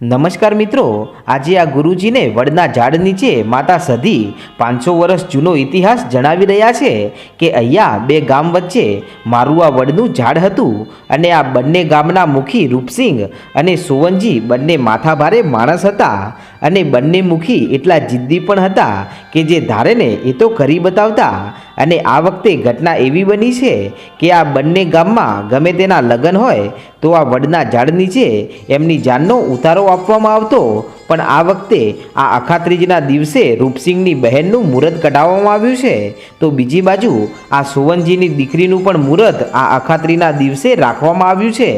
નમસ્કાર મિત્રો, આજે આ ગુરુજીને વડના ઝાડ નીચે માતા સધી પાંચસો વર્ષ જૂનો ઇતિહાસ જણાવી રહ્યા છે કે અહીંયા બે ગામ વચ્ચે મારું આ વડનું ઝાડ હતું અને આ બંને ગામના મુખી રૂપસિંહ અને સુવનજી બંને માથાભારે માણસ હતા. અને બંને મુખી એટલા જિદ્દી પણ હતા કે જે ધારે ને એ તો કરી બતાવતા. અને આ વખતે ઘટના એવી બની છે કે આ બંને ગામમાં ગમે તેના લગ્ન હોય તો આ વડના ઝાડ નીચે એમની જાનનો ઉતારો આપવામાં આવતો પણ આ વખતે આ અખાત્રીજના દિવસે રૂપસિંહની બહેનનું મુહૂર્ત કઢાવવામાં આવ્યું છે. તો બીજી બાજુ આ સુવનજીની દીકરીનું પણ મુહૂર્ત આ અખાત્રીના દિવસે રાખવામાં આવ્યું છે.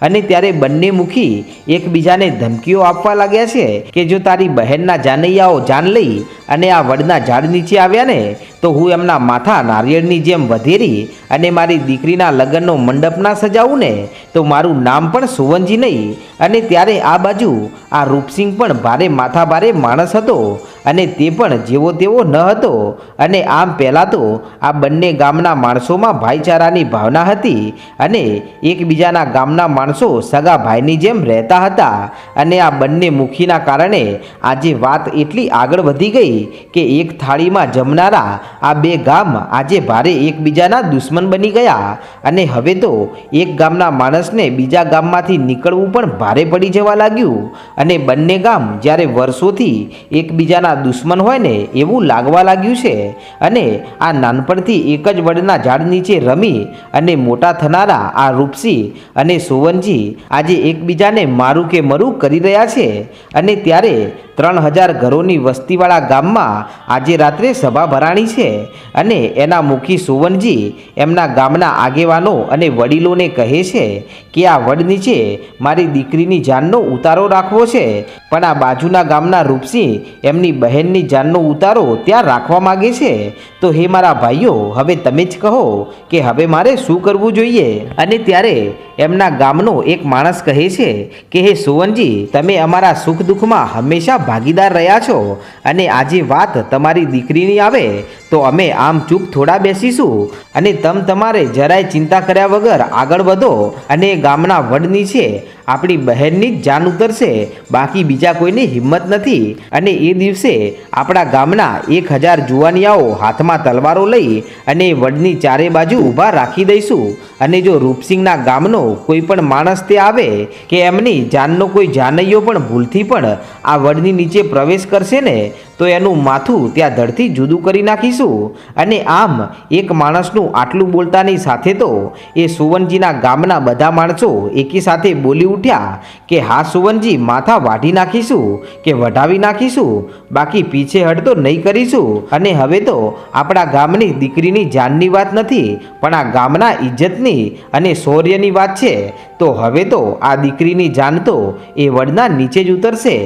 અને ત્યારે બંને મુખી એકબીજાને ધમકીઓ આપવા લાગ્યા છે કે જો તારી બહેનના જાનૈયાઓ જાન લઈ અને આ વડના ઝાડ નીચે આવ્યા ને, તો હું એમના માથા નારિયેળની જેમ વધેરી અને મારી દીકરીના લગ્નનો મંડપ ના સજાવું ને, તો મારું નામ પણ સુવનજી નહીં. અને ત્યારે આ બાજુ આ રૂપસિંહ પણ ભારે માથા ભારે માણસ હતો. અને તે પણ જેવો તેવો ન હતો. અને આમ પહેલાં તો આ બંને ગામના માણસોમાં ભાઈચારાની ભાવના હતી અને એકબીજાના ગામના માણસો સગા ભાઈની જેમ રહેતા હતા. અને આ બંને મુખીના કારણે આજે વાત એટલી આગળ વધી ગઈ કે એક થાળીમાં જમનારા આ બે ગામ આજે ભારે એકબીજાના દુશ્મન બની ગયા. અને હવે તો એક ગામના માણસને બીજા ગામમાંથી નીકળવું પણ ભારે પડી જવા લાગ્યું. અને બંને ગામ જ્યારે વર્ષોથી એકબીજાના દુશ્મન હોય ને એવું લાગવા લાગ્યું છે. અને આ નાનપણથી એક જ વડના ઝાડ નીચે રમી અને મોટા થનારા આ રૂપસી અને સોવનજી આજે એકબીજાને મારું કે મરું કરી રહ્યા છે. અને ત્યારે ત્રણ હજાર ઘરોની વસ્તીવાળા ગામમાં આજે રાત્રે સભા ભરાણી છે અને એના મુખી સુવનજી એમના ગામના આગેવાનો અને વડીલોને કહે છે કે આ વડ નીચે મારી દીકરીની જાનનો ઉતારો રાખવો છે. પણ આ બાજુના ગામના રૂપસિંહ એમની બહેનની જાનનો ઉતારો ત્યાં રાખવા માગે છે. તો હે મારા ભાઈઓ, હવે તમે જ કહો કે હવે મારે શું કરવું જોઈએ? અને ત્યારે એમના ગામનો એક માણસ કહે છે કે, હે સુવનજી, તમે અમારા સુખ દુઃખમાં હંમેશા ભાગીદાર રહ્યા છો? અને આજે વાત તમારી દીકરીની આવે, તો અમે આમ ચૂપ થોડા બેસીશું. અને તમ તમારે જરાય ચિંતા કર્યા વગર આગળ વધો. અને ગામના વડની નીચે આપણી બહેનની જ જાન ઉતરશે, બાકી બીજા કોઈની હિંમત નથી. અને એ દિવસે આપણા ગામના એક હજાર જુવાનિયાઓ હાથમાં તલવારો લઈ અને વડની ચારે બાજુ ઊભા રાખી દઈશું. અને જો રૂપસિંહના ગામનો કોઈ પણ માણસ તે આવે, કે એમની જાનનો કોઈ જાનૈયો પણ ભૂલથી પણ આ વડની નીચે પ્રવેશ કરશે ને તો એનું માથું ત્યાં ધડથી જુદું કરી નાખીશું. અને આમ એક માણસનું આટલું બોલતાની સાથે તો એ સુવનજીના ગામના બધા માણસો એકી સાથે બોલી ઉઠ્યા કે, હા સુવનજી, માથા વાઢી નાખીશું કે વઢાવી નાખીશું? બાકી પીછે હટતો નહીં કરીશું. અને હવે તો આપણા ગામની દીકરીની જાનની વાત નથી, પણ આ ગામના ઇજ્જતની અને શૌર્યની વાત છે. તો હવે તો આ દીકરીની જાન તો એ વડના નીચે જ ઉતરશે.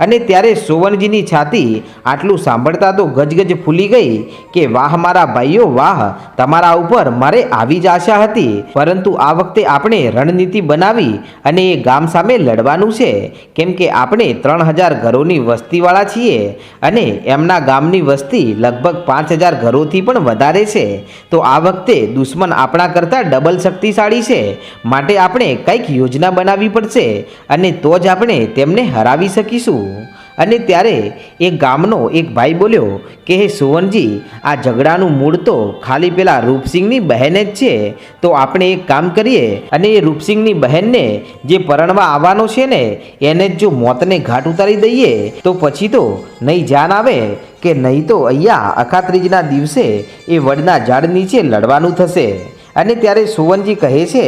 અને ત્યારે સોવનજીની છાતી આટલું સાંભળતા તો ગજગજ ફૂલી ગઈ કે વાહ મારા ભાઈઓ, વાહ, તમારા ઉપર મારે આવી જ આશા હતી. પરંતુ આ વખતે આપણે રણનીતિ બનાવી અને એ ગામ સામે લડવાનું છે. કેમ કે આપણે ત્રણ હજાર ઘરોની વસ્તીવાળા છીએ અને એમના ગામની વસ્તી લગભગ પાંચ હજાર ઘરોથી પણ વધારે છે. તો આ વખતે દુશ્મન આપણા કરતાં ડબલ શક્તિશાળી છે. માટે આપણે કંઈક યોજના બનાવવી પડશે અને તો જ આપણે તેમને હરાવી શકીશું. અને ત્યારે એ ગામનો એક ભાઈ બોલ્યો કે, હે સુવનજી, આ ઝઘડાનું મૂળ તો ખાલી પેલા રૂપસિંહની બહેન જ છે. તો આપણે એક કામ કરીએ. અને એ રૂપસિંહની બહેનને જે પરણવા આવવાનો છે ને, એને જો મોતને ઘાટ ઉતારી દઈએ, તો પછી તો નહીં જાન આવે કે નહીં તો અહીંયા અખાત્રીજના દિવસે એ વડના ઝાડ નીચે લડવાનું થશે. અને ત્યારે સુવનજી કહે છે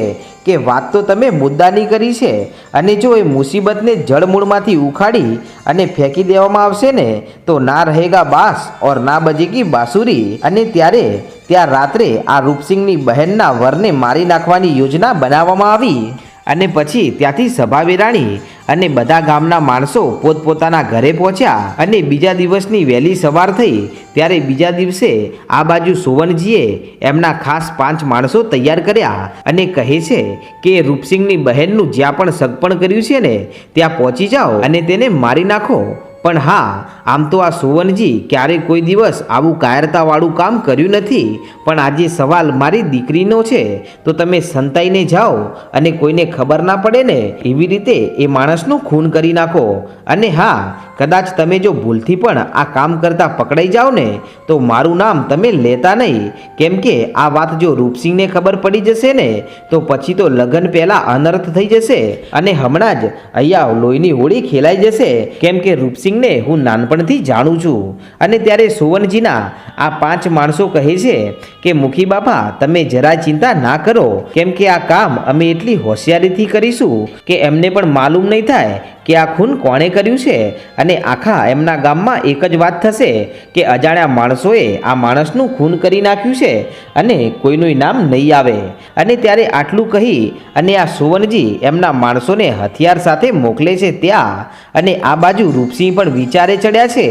કે વાત તો તમે મુદ્દાની કરી છે અને જો એ મુસીબતને જળમૂળમાંથી ઉખાડી અને ફેંકી દેવામાં આવશે ને, તો ના રહેગા બાસ ઓર ના બજેગી બાસુરી. અને ત્યારે ત્યાં રાત્રે આ રૂપસિંહની બહેનના વરને મારી નાખવાની યોજના બનાવવામાં આવી. અને પછી ત્યાંથી સભા વેરાણી અને બધા ગામના માણસો પોતપોતાના ઘરે પહોંચ્યા અને બીજા દિવસની વહેલી સવાર થઈ ત્યારે બીજા દિવસે આ બાજુ સુવનજીએ એમના ખાસ પાંચ માણસો તૈયાર કર્યા અને કહે છે કે રૂપસિંહની બહેનનું જ્યાં પણ સગપણ કર્યું છે ને, ત્યાં પહોંચી જાઓ અને તેને મારી નાખો. પણ હા, આમ તો આ સુવનજી ક્યારેય કોઈ દિવસ આવું કાયરતાવાળું કામ કર્યું નથી, પણ આજે સવાલ મારી દીકરીનો છે. તો તમે સંતાઈને જાઓ અને કોઈને ખબર ના પડે ને, એવી રીતે એ માણસનું ખૂન કરી નાખો. અને હા કદાચ તમે જો ભૂલથી પણ આ કામ કરતા પકડાઈ જાઓ ને, તો મારું નામ તમે લેતા નહીં. કેમ કે આ વાત જો રૂપસિંહને ખબર પડી જશે ને, તો પછી તો લગ્ન પહેલાં અનર્થ થઈ જશે અને હમણાં જ અહીંયા લોહીની હોળી ખેલાઈ જશે. કેમ કે રૂપસિંહને હું નાનપણથી જાણું છું. અને ત્યારે સુવનજીના આ પાંચ માણસો કહે છે કે, મુખી બાપા, તમે જરા ચિંતા ના કરો. કેમ કે આ કામ અમે એટલી હોશિયારીથી કરીશું કે એમને પણ માલુમ નહીં થાય કે આ ખૂન કોણે કર્યું છે? અને આખા એમના ગામમાં એક જ વાત થશે કે અજાણ્યા માણસોએ આ માણસનું ખૂન કરી નાખ્યું છે અને કોઈનું નામ નહીં આવે. અને ત્યારે આટલું કહી અને આ સુવનજી એમના માણસોને હથિયાર સાથે મોકલે છે ત્યાં અને આ બાજુ રૂપસિંહ પણ વિચારે ચડ્યા છે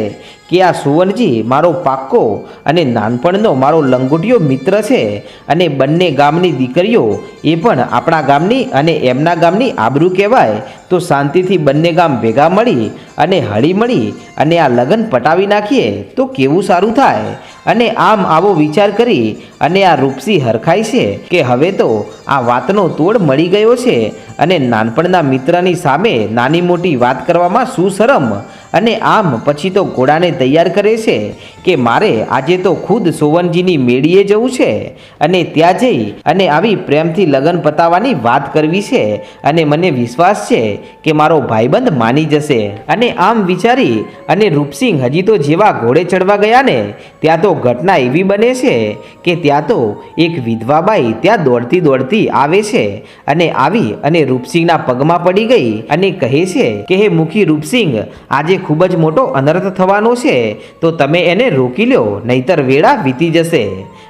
કે આ સુવનજી મારો પાક્કો અને નાનપણનો મારો લંગોટિયો મિત્ર છે અને બંને ગામની દીકરીઓ એ પણ આપણા ગામની અને એમના ગામની આબરૂ કહેવાય. તો શાંતિથી બંને ગામ ભેગા મળી અને હળી મળી અને આ લગ્ન પટાવી નાખીએ તો કેવું સારું થાય? અને આમ આવો વિચાર કરી અને આ રૂપસી હરખાય છે કે હવે તો આ વાતનો તોડ મળી ગયો છે અને નાનપણના મિત્રની સામે નાની મોટી વાત કરવામાં શું શરમ? અને આમ પછી તો ઘોડાને તૈયાર કરે છે કે મારે આજે તો ખુદ સોવનજીની મેળીએ જવું છે અને ત્યાં જઈ અને આવી પ્રેમથી લગ્ન પતાવવાની વાત કરવી છે અને મને વિશ્વાસ છે કે મારો ભાઈબંધ માની જશે. અને આમ વિચારી અને રૂપસિંહ હજી તો જેવા ઘોડે ચડવા ગયા ને ત્યાં તો ઘટના એવી બને છે કે ત્યાં તો એક વિધવાબાઈ ત્યાં દોડતી દોડતી આવે છે અને આવી અને રૂપસિંહના પગમાં પડી ગઈ અને કહે છે કે, હે મુખી રૂપસિંહ, આજે ખૂબ જ મોટો અનર્થ થવાનો છે, તો તમે એને રોકી લ્યો, નહીતર વેળા વીતી જશે.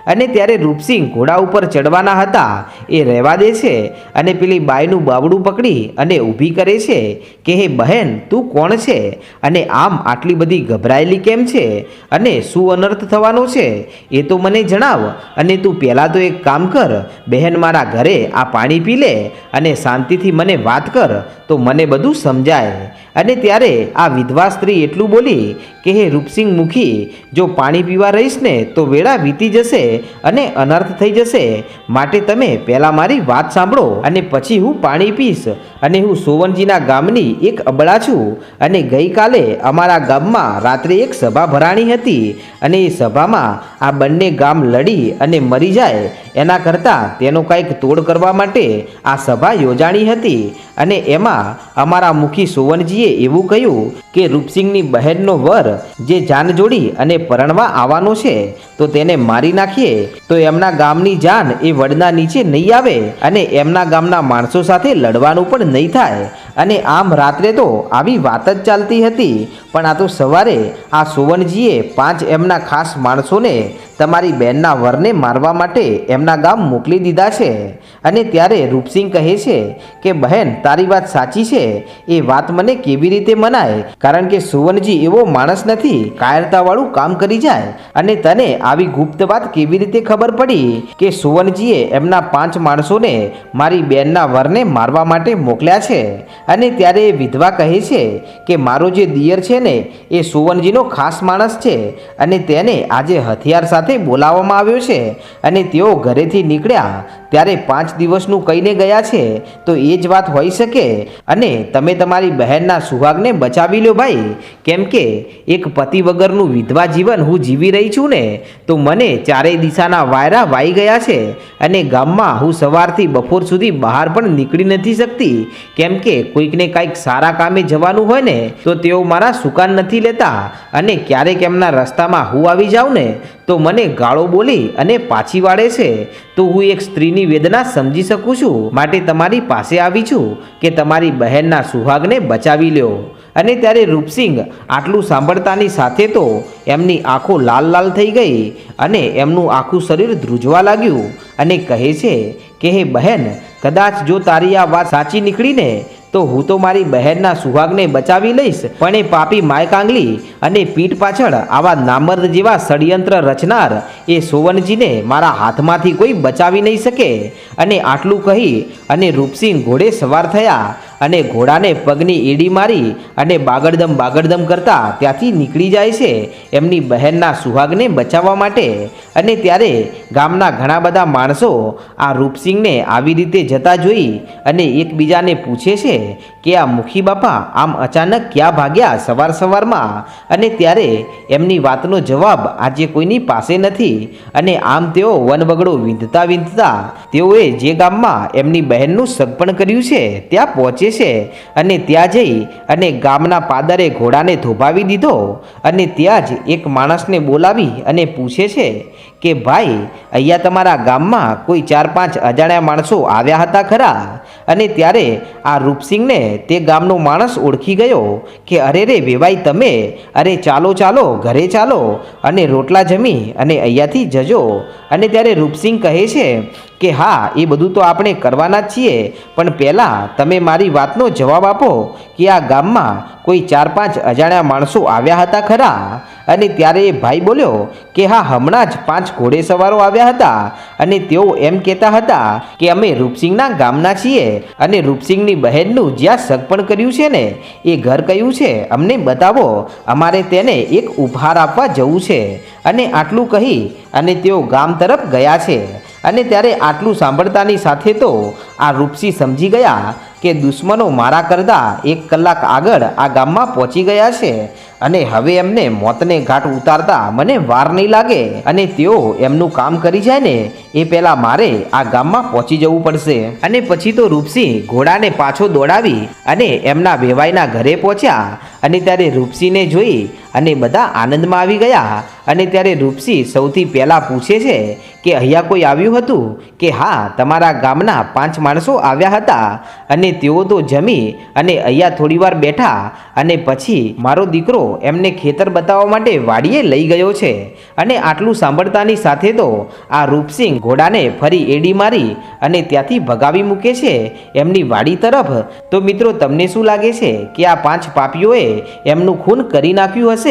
અને ત્યારે રૂપસિંહ ઘોડા ઉપર ચડવાના હતા, એ રહેવા દે છે. અને પેલી બાઈનું બાવડું પકડી અને ઊભી કરે છે, કે હે બહેન, તું કોણ છે? અને આમ આટલી બધી ગભરાયેલી કેમ છે? અને શું અનર્થ થવાનો છે? એ તો મને જણાવ. અને તું પહેલાં તો એક કામ કર, બહેન મારા ઘરે આ પાણી પી લે અને શાંતિથી મને વાત કર, તો મને બધું સમજાય. અને ત્યારે આ વિધવા સ્ત્રી એટલું બોલી કે, હે રૂપસિંહ મુખી, જો પાણી પીવા રહીશ ને, તો વેળા વીતી જશે અને અનર્થ થઈ જશે. માટે તમે પહેલાં મારી વાત સાંભળો અને પછી હું પાણી પીશ. અને હું સોવનજીના ગામની એક અબળા છું. અને ગઈકાલે અમારા ગામમાં રાત્રે એક સભા ભરાણી હતી. અને એ સભામાં આ બંને ગામ લડી અને મરી જાય. એના કરતાં તેનું કાંઈક તોડ કરવા માટે આ સભા યોજાણી હતી અને એમાં અમારા મુખી સુવનજીએ એવું કહ્યું કે રૂપસિંહની બહેનનો વર જે જાન જોડી અને પરણવા આવવાનો છે, તો તેને મારી નાખીએ, તો એમના ગામની જાન એ વડના નીચે નહીં આવે અને એમના ગામના માણસો સાથે લડવાનું પણ નહીં થાય. અને આમ રાત્રે તો આવી વાત જ ચાલતી હતી. પણ આ તો સવારે આ સુવનજીએ પાંચ એમના ખાસ માણસોને તમારી બહેનના વરને મારવા માટે એમના ગામ મોકલી દીધા છે. અને ત્યારે રૂપસિંહ કહે છે કે, બહેન, તારી વાત સાચી છે. એ વાત મને કેવી રીતે મનાય? કારણ કે સુવનજી એવો માણસ નથી. કાયરતાવાળું કામ કરી જાય. અને તને આવી ગુપ્ત વાત કેવી રીતે ખબર પડી કે સુવનજીએ એમના પાંચ માણસોને મારી બેનના વરને મારવા માટે મોકલ્યા છે? અને ત્યારે એ વિધવા કહે છે કે મારો જે દિયર છે ને, એ સુવનજીનો ખાસ માણસ છે અને તેને આજે હથિયાર સાથે બોલાવવામાં આવ્યો છે અને તેઓ ઘરેથી નીકળ્યા. ત્યારે પાંચ દિવસનું કહીને ગયા છે, તો એ જ વાત હોઈ શકે? અને તમે તમારી બહેનના સુહાગને બચાવી લો ભાઈ. કેમ કે એક પતિ વગરનું વિધવા જીવન હું જીવી રહી છું ને, તો મને ચારેય દિશાના વાયરા વાઈ ગયા છે અને ગામમાં હું સવારથી બપોર સુધી બહાર પણ નીકળી નથી શકતી. કેમ કે કોઈકને કાંઈક સારા કામે જવાનું હોય ને, તો તેઓ મારા સુકાન નથી લેતા. અને ક્યારેક એમના રસ્તામાં હું આવી જાઉં ને, તો મને ગાળો બોલી અને પાછી વાળે છે. તો હું એક સ્ત્રીની વેદના સમજી શકું છું. માટે તમારી પાસે આવી છું કે તમારી બહેનના સુહાગને બચાવી લ્યો. અને ત્યારે રૂપસિંહ આટલું સાંભળતાની સાથે તો એમની આંખો લાલ લાલ થઈ ગઈ અને એમનું આખું શરીર ધ્રુજવા લાગ્યું. અને કહે છે કે, હે બહેન, કદાચ જો તારી આ વાત સાચી નીકળીને તો હું તો મારી બહેનના સુહાગને બચાવી લઈશ, પણ એ પાપી માયકાંગલી અને પીઠ પાછળ આવા નામર્દ જેવા ષડયંત્ર રચનાર એ સોવનજીને મારા હાથમાંથી કોઈ બચાવી નહીં શકે. અને આટલું કહી અને રૂપસિંહ ઘોડે સવાર થયા અને ઘોડાને પગની એડી મારી અને બાગડદમ બાગડદમ કરતા ત્યાંથી નીકળી જાય છે એમની બહેનના સુહાગને બચાવવા માટે. અને ત્યારે ગામના ઘણા બધા માણસો આ રૂપસિંહને આવી રીતે જતા જોઈ અને એકબીજાને પૂછે છે કે આ મુખી બાપા આમ અચાનક ક્યાં ભાગ્યા સવાર સવારમાં? અને ત્યારે એમની વાતનો જવાબ આજે કોઈની પાસે નથી. અને આમ તેઓ વનવગડો વીંધતા વિંધતા તેઓએ જે ગામમાં એમની બહેનનું સગપણ કર્યું છે, ત્યાં પહોંચે છે અને ત્યાં જઈ અને ગામના પાદરે ઘોડાને ધોભાવી દીધો અને ત્યાં જ એક માણસને બોલાવી અને પૂછે છે કે, ભાઈ, અહીંયા તમારા ગામમાં કોઈ ચાર પાંચ અજાણ્યા માણસો આવ્યા હતા ખરા? અને ત્યારે આ રૂપસિંહને તે ગામનો માણસ ઓળખી ગયો કે, અરે રે વેવાઈ તમે, અરે ચાલો ચાલો, ઘરે ચાલો અને રોટલા જમી અને અહીંયાથી જજો. અને ત્યારે રૂપસિંહ કહે છે કે હા, એ બધું તો આપણે કરવાના છીએ, પણ પહેલાં તમે મારી વાતનો જવાબ આપો કે આ ગામમાં કોઈ ચાર પાંચ અજાણ્યા માણસો આવ્યા હતા ખરા? અને ત્યારે એ ભાઈ બોલ્યો કે હા, હમણાં જ પાંચ ઘોડેસવારો આવ્યા હતા. અને તેઓ એમ કહેતા હતા કે અમે રૂપસિંહના ગામના છીએ અને રૂપસિંહની બહેનનું જ્યાં સગપણ કર્યું છે ને, એ ઘર કયું છે, અમને બતાવો. અમારે તેને એક ઉપહાર આપવા જવું છે. અને આટલું કહી અને તેઓ ગામ તરફ ગયા છે. અને ત્યારે આટલું સાંભળતાની સાથે તો આ રૂપસી સમજી ગયા કે દુશ્મનો મારા કરતાં એક કલાક આગળ આ ગામમાં પહોંચી ગયા છે અને હવે એમને મોતને ઘાટ ઉતારતા મને વાર નહીં લાગે અને તેઓ એમનું કામ કરી જાય ને એ પહેલાં મારે આ ગામમાં પહોંચી જવું પડશે. અને પછી તો રૂપસિંહ ઘોડાને પાછો દોડાવી અને એમના વેવાઈના ઘરે પહોંચ્યા અને ત્યારે રૂપસિંહને જોઈ અને બધા આનંદમાં આવી ગયા. અને ત્યારે રૂપસિંહ સૌથી પહેલાં પૂછે છે કે અહીંયા કોઈ આવ્યું હતું? કે હા, તમારા ગામના પાંચ માણસો આવ્યા હતા. અને તેઓ તો જમી અને અહીંયા થોડીવાર બેઠા. અને પછી મારો દીકરો એમને ખેતર બતાવવા માટે વાડીએ લઈ ગયો છે. અને આટલું સાંભળતાની સાથે તો આ રૂપસિંહ ઘોડાને ફરી એડી મારી અને ત્યાંથી ભગાવી મૂકે છે એમની વાડી તરફ. તો મિત્રો, તમને શું લાગે છે કે આ પાંચ પાપીઓએ એમનું ખૂન કરી નાખ્યું હશે?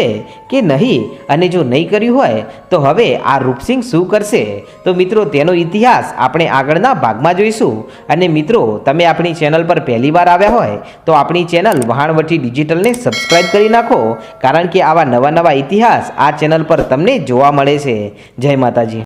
કે નહીં અને જો નહીં કર્યું હોય, તો હવે આ રૂપસિંહ શું કરશે? તો મિત્રો, તેનો ઇતિહાસ આપણે આગળના ભાગમાં જોઈશું. અને મિત્રો, તમે આપણી ચેનલ પર પહેલી વાર આવ્યા હોય, તો આપણી ચેનલ વહાણવટી ડિજિટલને સબસ્ક્રાઈબ કરી નાખો, કારણ કે આવા નવા નવા ઇતિહાસ આ ચેનલ પર તમને જોવા મળે છે. જય માતાજી.